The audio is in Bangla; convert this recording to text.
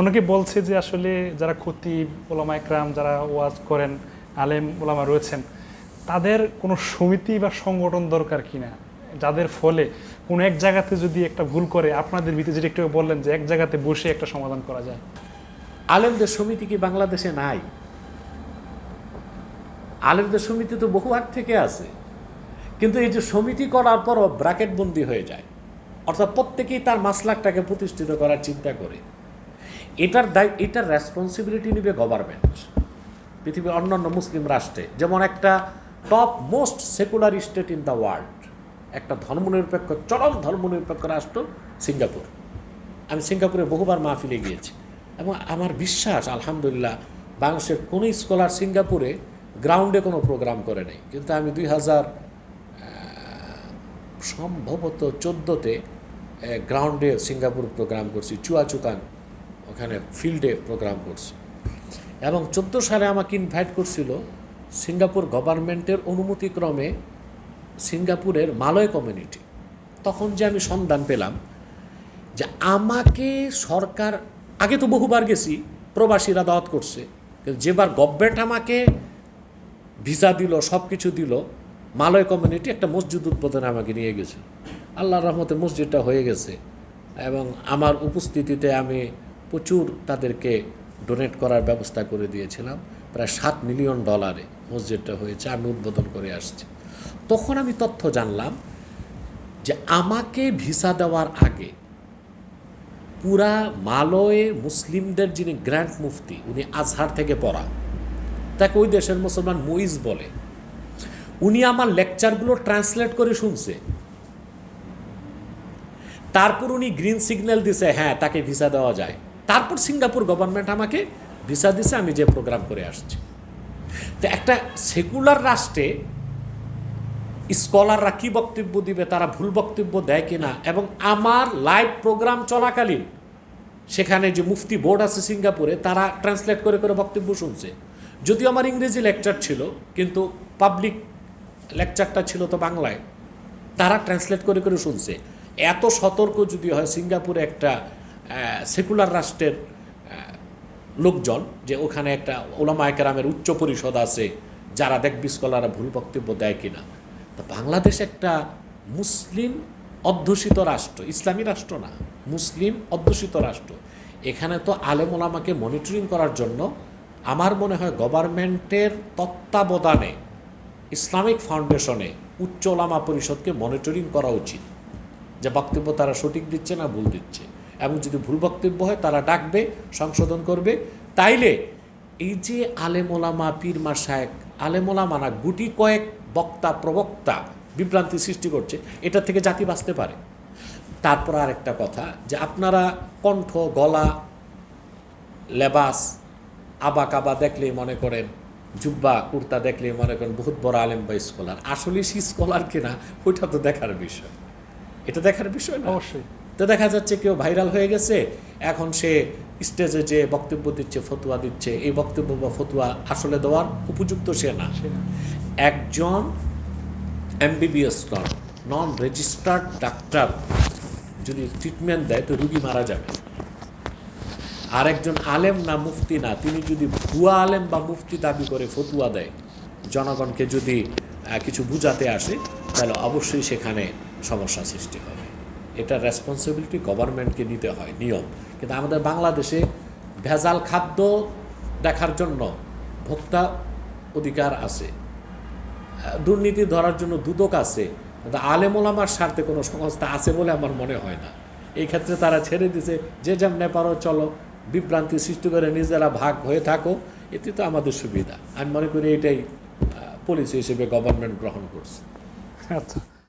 অনেকে বলছে যে আসলে যারা খতিব, ওলামা একরাম, যারা ওয়াজ করেন, আলেম, ওলামা রয়েছেন, তাদের কোনো সমিতি বা সংগঠন দরকার কিনা? যাদের ফলে কোনো এক জায়গাতে যদি একটা ভুল করে, আপনাদের ভিতরে যেটা একটু বললেন যে এক জায়গাতে বসে একটা সমাধান করা যায়। আলেমদের সমিতি কি বাংলাদেশে নাই? আলেমদের সমিতি তো বহু আগ থেকে আছে। কিন্তু এই যে সমিতি করার পরও ব্র্যাকেট বন্দি হয়ে যায়। অর্থাৎ প্রত্যেকেই তার মাসলাকটাকে প্রতিষ্ঠিত করার চিন্তা করে। এটার দায়, এটার রেসপন্সিবিলিটি নেবে গভর্নমেন্ট পৃথিবীর অন্যান্য মুসলিম রাষ্ট্রে। যেমন একটা top most secular state in the world একটা ধর্মনিরপেক্ষ, চরম ধর্মনিরপেক্ষ রাষ্ট্র সিঙ্গাপুর। আমি সিঙ্গাপুরে বহুবার মাহফিলে গিয়েছি। এবং আমার বিশ্বাস, আলহামদুলিল্লাহ, বাংলাদেশের কোনো স্কলার সিঙ্গাপুরে গ্রাউন্ডে কোনো প্রোগ্রাম করে নেই। কিন্তু আমি দুই হাজার সম্ভবত চোদ্দোতে গ্রাউন্ডে সিঙ্গাপুর প্রোগ্রাম করছি, চুয়াচুকান ওখানে ফিল্ডে প্রোগ্রাম করছি। এবং চোদ্দ সালে আমাকে ইনভাইট করছিল সিঙ্গাপুর গভর্নমেন্টের অনুমতিক্রমে সিঙ্গাপুরের মালয় কমিউনিটি তখন যে আমি সন্ধান পেলাম যে আমাকে সরকার, আগে তো বহুবার গেছি, প্রবাসীরা দাওয়াত করছে। কিন্তু যেবার গভর্নমেন্ট আমাকে ভিসা দিল সব কিছু দিল, মালয় কমিউনিটি একটা মসজিদ উদ্বোধনে আমাকে নিয়ে গেছে। আল্লাহর রহমতে মসজিদটা হয়ে গেছে এবং আমার উপস্থিতিতে আমি প্রচুর তাদেরকে ডোনেট করার ব্যবস্থা করে দিয়েছিলাম। প্রায় সাত মিলিয়ন ডলারে মসজিদটা হয়েছে, আমি উদ্বোধন করে আসছি। তখন আমি তথ্য জানলাম যে আমাকে ভিসা দেওয়ার আগে পুরা মালয়ে মুসলিমদের যিনি গ্র্যান্ড মুফতি, উনি আজহার থেকে পড়া, তাকে ওই দেশের মুসলমান মুইজ বলে। উনি আমার লেকচারগুলো ট্রান্সলেট করে শুনছে। তারপর উনি গ্রিন সিগন্যাল দিছে হ্যাঁ তাকে ভিসা দেওয়া যায়। তারপর সিঙ্গাপুর গভর্নমেন্ট আমাকে ভিসা দিছে, আমি যে প্রোগ্রাম করে আসছি। তো একটা সেকুলার রাষ্ট্রে স্কলাররা কি বক্তব্য দিবে, তারা ভুল বক্তব্য দেয় কিনা, এবং আমার লাইভ প্রোগ্রাম চলাকালীন সেখানে যে মুফতি বোর্ড আছে সিঙ্গাপুরে, তারা ট্রান্সলেট করে করে বক্তব্য শুনছে। যদিও আমার ইংরেজি লেকচার ছিল, কিন্তু পাবলিক লেকচারটা ছিল তো বাংলায়। তারা ট্রান্সলেট করে করে শুনছে। এত সতর্ক যদি হয় সিঙ্গাপুরে একটা সেকুলার রাষ্ট্রের লোকজন, যে ওখানে একটা ওলামা একরামের উচ্চ পরিষদ আছে, যারা দেখবি স্কলাররা ভুল বক্তব্য দেয় কিনা। তা বাংলাদেশ একটা মুসলিম অধ্যুষিত রাষ্ট্র, ইসলামী রাষ্ট্র না, মুসলিম অধ্যুষিত রাষ্ট্র। এখানে তো আলেম ওলামাকে মনিটরিং করার জন্য আমার মনে হয় গভর্নমেন্টের তত্ত্বাবধানে, ইসলামিক ফাউন্ডেশনে উচ্চ ওলামা পরিষদকে মনিটরিং করা উচিত। যে বক্তব্য তারা সঠিক দিচ্ছে না ভুল দিচ্ছে। এবং যদি ভুল বক্তব্য হয়, তারা ডাকবে, সংশোধন করবে। তাইলে এই যে আলেমোলামা পীর মাসায়েক আলেমোলামা না গুটি কয়েক বক্তা, প্রবক্তা বিভ্রান্তি সৃষ্টি করছে, এটা থেকে জাতি বাঁচতে পারে। তারপর আর একটা কথা যে আপনারা কণ্ঠ, গলা, লেবাস, আবা কাবা দেখলে মনে করেন, জুব্বা, কুর্তা দেখলে মনে করেন বহুত বড় আলেম বা স্কলার আসলে সে স্কলার কিনা, ওইটা তো দেখার বিষয়। এটা দেখার বিষয় না? অবশ্যই। তো দেখা যাচ্ছে কেউ ভাইরাল হয়ে গেছে। এখন সে স্টেজে যে বক্তব্য দিচ্ছে ফতুয়া দিচ্ছে এই বক্তব্য বা ফতুয়া আসলে দেওয়ার উপযুক্ত সে না। একজন MBBS non non registered doctor যদি ট্রিটমেন্ট দেয় তো রুগী মারা যাবে। আর একজন আলেম না মুফতি না তিনি যদি ভুয়া আলেম বা মুফতি দাবি করে ফতুয়া দেয় জনগণকে যদি কিছু বুঝাতে আসে তাহলে অবশ্যই সেখানে সমস্যা সৃষ্টি হবে। এটা রেসপন্সিবিলিটি গভর্নমেন্টকে নিতে হয়, নিয়ম। কিন্তু আমাদের বাংলাদেশে ভেজাল খাদ্য দেখার জন্য ভোক্তা অধিকার আছে দুর্নীতি ধরার জন্য দুদক আছে, কিন্তু আলেমোলামার স্বার্থে কোনো সংস্থা আছে বলে আমার মনে হয় না। এই ক্ষেত্রে তারা ছেড়ে দিছে, যে যেমনে পারো চলো, বিভ্রান্তি সৃষ্টি করে নিজেরা ভাগ হয়ে থাকো। এতে তো আমাদের সুবিধা। আমি মনে করি এটাই পলিসি হিসেবে গভর্নমেন্ট গ্রহণ করছে। আচ্ছা।